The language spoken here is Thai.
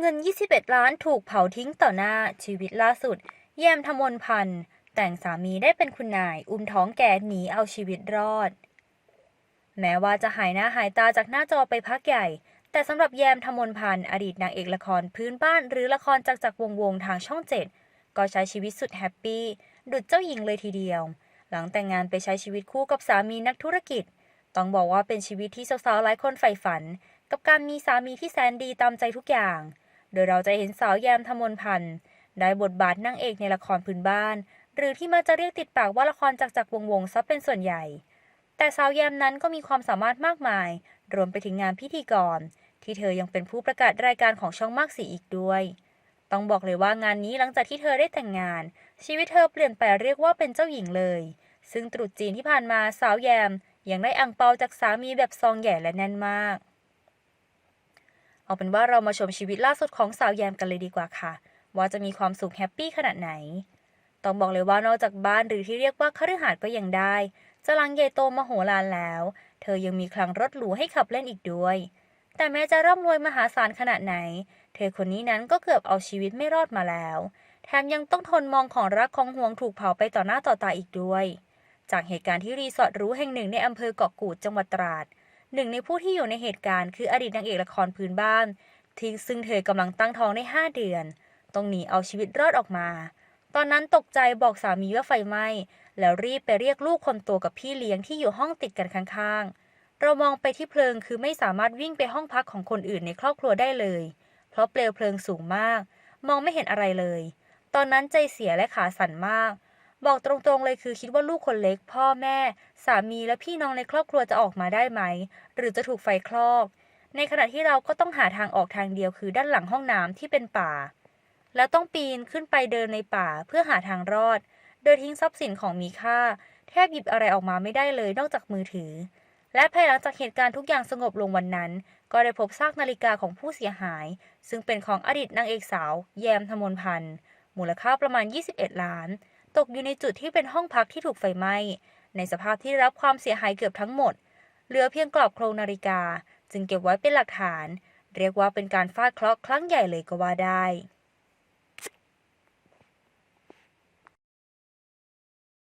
เงิน 21 ล้านถูกเผาทิ้งต่อหน้าชีวิตล่าสุด แยมทมนพันธ์ แต่งสามีได้เป็นคุณนาย อุ้มท้องแก่หนีเอาชีวิตรอด แม้ว่าจะหายหน้าหายตาจากหน้าจอไปพักใหญ่ แต่สำหรับแยมทมนพันธ์อดีตนางเอกละครพื้นบ้านหรือละครจากจากวงวงทางช่องเจ็ดก็ใช้ชีวิตสุดแฮปปี้ดุจเจ้าหญิงเลยทีเดียว หลังแต่งงานไปใช้ชีวิตคู่กับสามีนักธุรกิจ ต้องบอกว่าเป็นชีวิตที่สาวๆหลายคนใฝ่ฝัน กับการมีสามีที่แสนดีตามใจทุกอย่าง โดยเราจะเห็นสาวแยมทมนพันธ์ได้บทบาทนางเอกในละครพื้นบ้าน หรือที่มาจะเรียกติดปากว่าละครจากจากวงวงซะเป็นส่วนใหญ่ แต่สาวแยมนั้นก็มีความสามารถมากมาย รวมไปถึงงานพิธีกร ที่เธอยังเป็นผู้ประกาศรายการของช่องมากสีอีกด้วย ต้องบอกเลยว่างานนี้หลังจากที่เธอได้แต่งงาน ชีวิตเธอเปลี่ยนไปเรียกว่าเป็นเจ้าหญิงเลย ซึ่งตรุษจีนที่ผ่านมาสาวแยมยังได้อังเปาจากสามีแบบซองใหญ่และแน่นมาก เอาเป็นว่าเรามาชมชีวิตล่าสุดของสาวแยมกันเลยดีกว่าค่ะ ว่าจะมีความสุขแฮปปี้ขนาดไหน ต้องบอกเลยว่านอกจากบ้านหรือที่เรียกว่าคฤหาสน์ก็ยังได้จะลังใหญ่โตมโหฬารแล้ว เธอยังมีคลังรถหรูให้ขับเล่นอีกด้วย แต่แม้จะร่ำรวยมหาศาลขนาดไหน เธอคนนี้นั้นก็เกือบเอาชีวิตไม่รอดมาแล้ว แถมยังต้องทนมองของรักของห่วงถูกเผาไปต่อหน้าต่อตาอีกด้วย จากเหตุการณ์ที่รีสอร์ทหรูแห่งหนึ่งในอำเภอเกาะกูดจังหวัดตราด หนึ่งในผู้ที่อยู่ในเหตุการณ์คืออดีตนางเอกละครพื้นบ้านที่ซึ่งเธอกำลังตั้งท้องได้ 5 เดือน ต้องหนีเอาชีวิตรอดออกมา ตอนนั้นตกใจบอกสามีว่าไฟไหม้ แล้วรีบไปเรียกลูกคนโตกับพี่เลี้ยงที่อยู่ห้องติดกันข้างๆ เรามองไปที่เพลิงคือไม่สามารถวิ่งไปห้องพักของคนอื่นในครอบครัวได้เลย เพราะเปลวเพลิงสูงมาก มองไม่เห็นอะไรเลย ตอนนั้นใจเสียและขาสั่นมาก บอกตรงๆเลยคือคิดว่าลูกคนเล็ก พ่อแม่ สามีและพี่น้องในครอบครัวจะออกมาได้ไหม หรือจะถูกไฟคลอก ในขณะที่เราก็ต้องหาทางออกทางเดียวคือด้านหลังห้องน้ำที่เป็นป่า แล้วต้องปีนขึ้นไปเดินในป่าเพื่อหาทางรอด โดยทิ้งทรัพย์สินของมีค่า แทบหยิบอะไรออกมาไม่ได้เลยนอกจากมือถือ และภายหลังจากเหตุการณ์ทุกอย่างสงบลงวันนั้น ก็ได้พบซากนาฬิกาของผู้เสียหาย ซึ่งเป็นของอดีตนางเอกสาว แยมทมนพันธ์มูลค่าประมาณ 21 ล้าน ตกอยู่ในจุดที่เป็นห้องพักที่ถูกไฟไหม้ในสภาพที่รับความเสียหายเกือบทั้งหมด เหลือเพียงกรอบโครงนาฬิกา จึงเก็บไว้เป็นหลักฐาน เรียกว่าเป็นการฟาดเคราะห์ครั้งใหญ่เลยก็ว่าได้